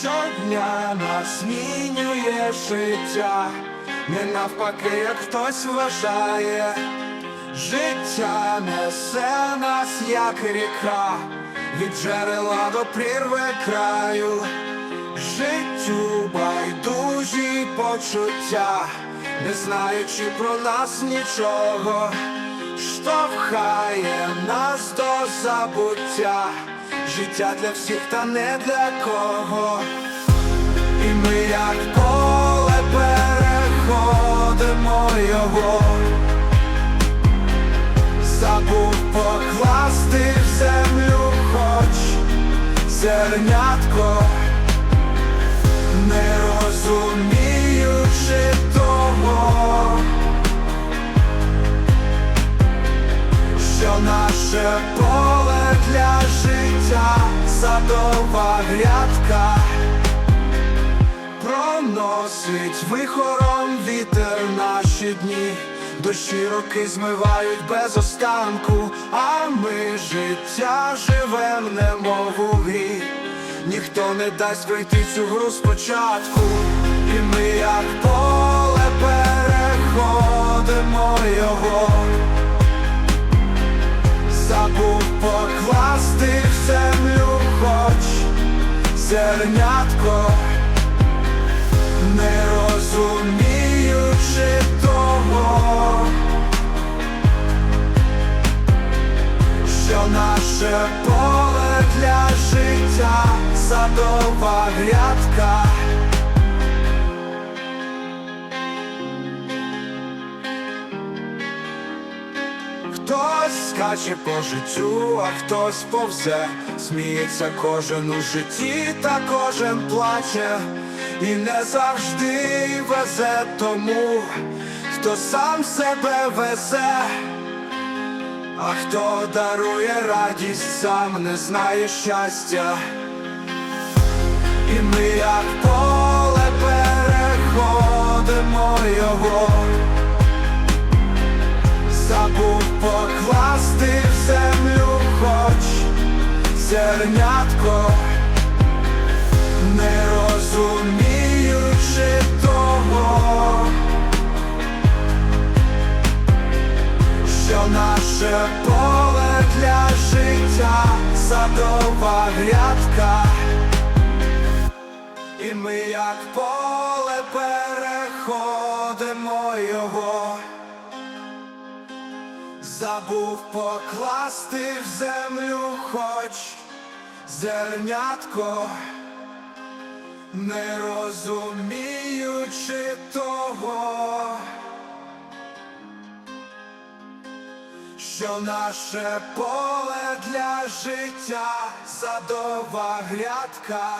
щодня нас змінює життя, не навпаки, як хтось вважає, життя несе нас, як ріка, від джерела до прірви краю, життю байдужі почуття, не знаючи про нас нічого, штовхає нас до забуття, життя для всіх та не для кого. І ми як поле переходимо його, забув покласти в землю хоч зернятко, не розуміючи того, що наше поле садова грядка проносить вихором вітер наші дні, дощі роки змивають без останку, а ми життя живем, немов у грі. Ніхто не дасть пройти цю гру спочатку, і ми як поле переходимо його. Забув покласти зернятко, не розуміючи того, що наше поле для життя садова грядка. Хтось скаче по життю, а хтось повзе, сміється кожен у житті, та кожен плаче, і не завжди везе тому, хто сам себе везе, а хто дарує радість, сам не знає щастя. І ми як поле переходимо його. Покласти в землю хоч зернятко, не розуміючи того, що наше поле для життя садова грядка, і ми як поле Забув покласти в землю хоч зернятко, не розуміючи того, що наше поле для життя садова грядка.